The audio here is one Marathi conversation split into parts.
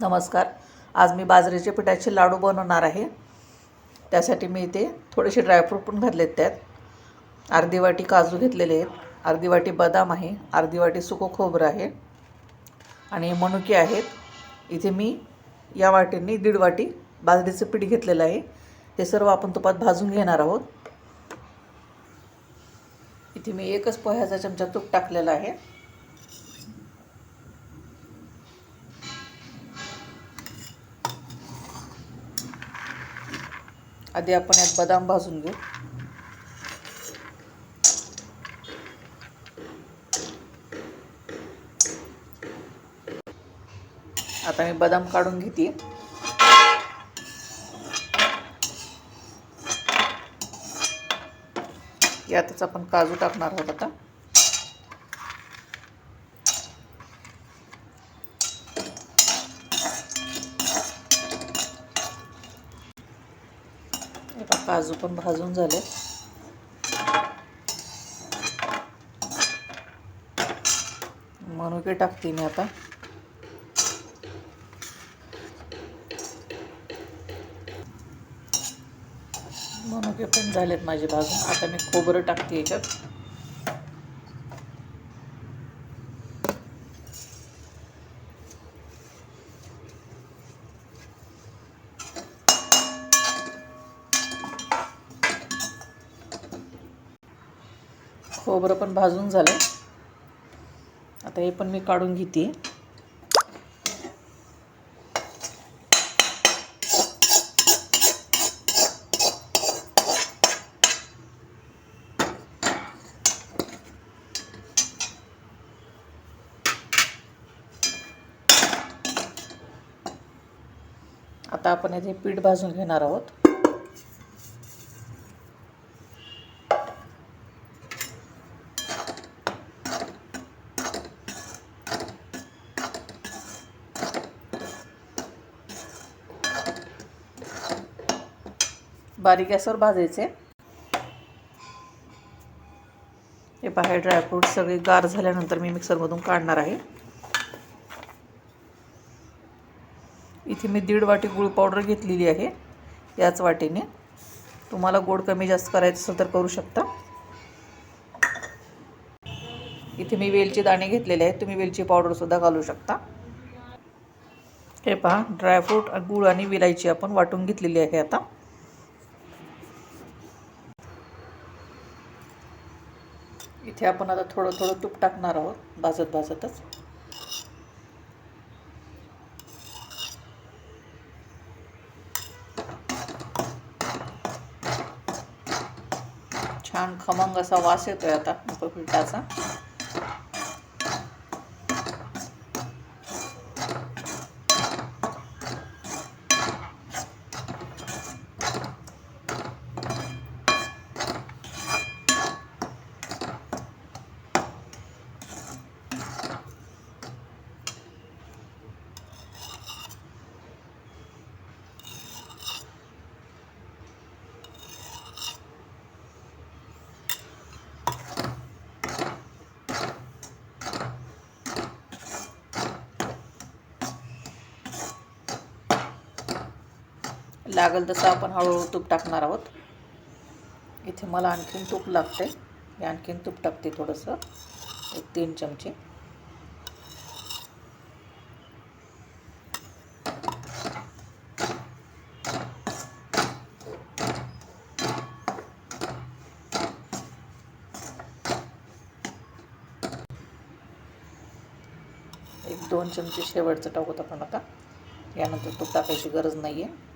नमस्कार. आज मी बाजरीच्या पिठाचे लाडू बनवणार आहे. त्यासाठी मी इथे थोडेसे ड्रायफ्रूट पण घातलेत त्यात. अर्धी वाटी काजू घेतलेले आहेत. अर्धी वाटी बदाम आहे. अर्धी वाटी सुकं खोबरं आहे. आणि मनुके आहेत. इथे मी या वाटींनी दीड वाटी बाजरीचं पीठ घेतलेलं आहे. ते सर्व आपण तुपात भाजून घेणार आहोत. इथे मी एकच पोह्याचा चमचा तूप टाकलेला आहे. आधी आपण यात बदाम भाजून घेऊ. आता मी बदाम काढून घेते. यातच आपण काजू टाकणार आहोत आता आता काजू पण भाजून झाले. मनुके टाकते मी आता. मनुके पण झालेत माझे भाजून. आता मी खोबरं टाकते याच्यात. खोबरं पण भाजून झालं. आता हे पण मी काढून घेते. आता आपण याचे पीठ भाजून घेणार आहोत बारीक गॅसवर भाजायचे. हे बाहेर ड्रायफ्रूट सगळे गार झाल्यानंतर मी मिक्सरमधून काढणार आहे. इथे मी दीड वाटी गुळ पावडर घेतलेली आहे याच वाटीने. तुम्हाला गोड कमी जास्त करायचं असेल तर करू शकता. इथे मी वेलची दाणे घेतलेले आहेत तुम्ही वेलची पावडरसुद्धा घालू शकता. हे पहा ड्रायफ्रूट गुळ आणि विलायची आपण वाटून घेतलेली आहे आता. इथे आपण आता थोडं थोडं तूप टाकणार आहोत भाजत भाजतच. छान खमंग असा वास येतोय आता पिठाचा. लागेल तसं आपण हळूहळू तूप टाकणार आहोत. इथे मला आणखीन तूप लागते. मी आणखीन तूप टाकते थोडंसं. एक तीन चमचे. एक दोन चमचे शेवटचं टाकूत आपण आता. यानंतर तूप टाकायची गरज नाही आहे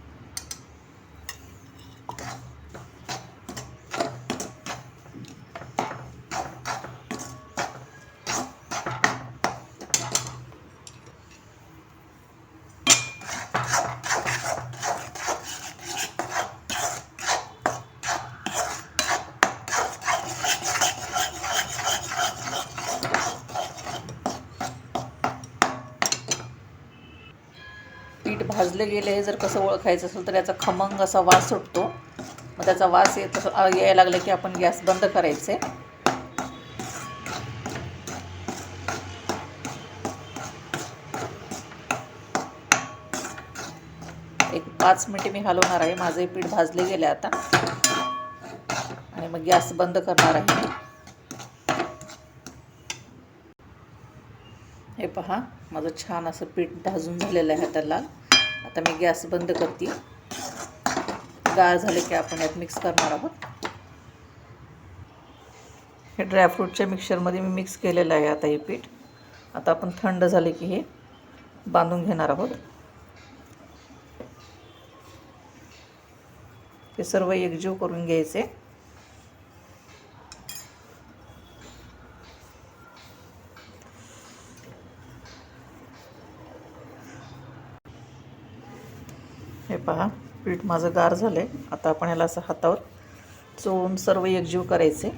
पीठ भाजले गेले हे जर कसं ओळखायचं असेल तर याचा खमंग असा वास सुटतो. मग त्याचा वास येत यायला लागला की आपण गॅस बंद करायचे. एक पाच मिनिटे मी हलवणार आहे. माझे पीठ भाजले गेले आता. आणि मग गॅस बंद करणार आहे हे पहा माझं छान असं पीठ भाजून झालेलं आहे आता लाल. आता मी गॅस बंद करते. गार झाले की आपण यात मिक्स करणार आहोत. हे ड्रायफ्रूटच्या मिक्सरमध्ये मी मिक्स केलेलं आहे आता हे पीठ. आता आपण थंड झाले की हे बांधून घेणार आहोत. हे सर्व एकजीव करून घ्यायचे. पहा पीठ माझं गार झालं आहे आता आपण याला असं हातावर चोळून सर्व एकजीव करायचे.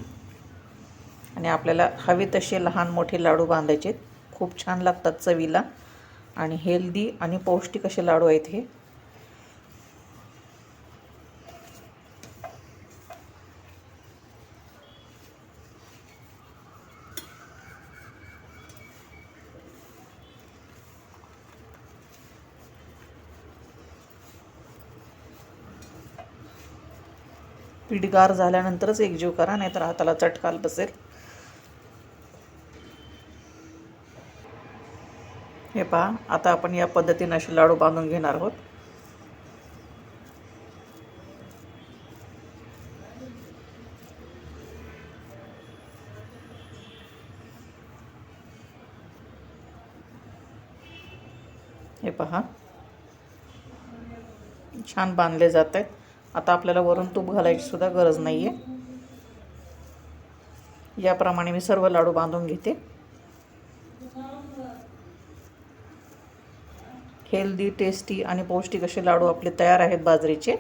आणि आपल्याला हवे तसे लहान मोठे लाडू बांधायचे खूप छान लागतात चवीला. आणि हेल्दी आणि पौष्टिक असे लाडू आहेत हे. पीठ गार झाल्यानंतरच एकजीव करा नाहीतर हाताला चटकाल बसेल. हे पहा आता आपण या पद्धतीने असे लाडू बांधून घेणार आहोत. हे पहा. छान बांधले जात आहेत. आता आपल्याला वरून तूप घालायची सुद्धा गरज नाही आहे याप्रमाणे मी सर्व लाडू बांधून घेते. हेल्दी टेस्टी आणि पौष्टिक असे लाडू आपले तयार आहेत बाजरीचे.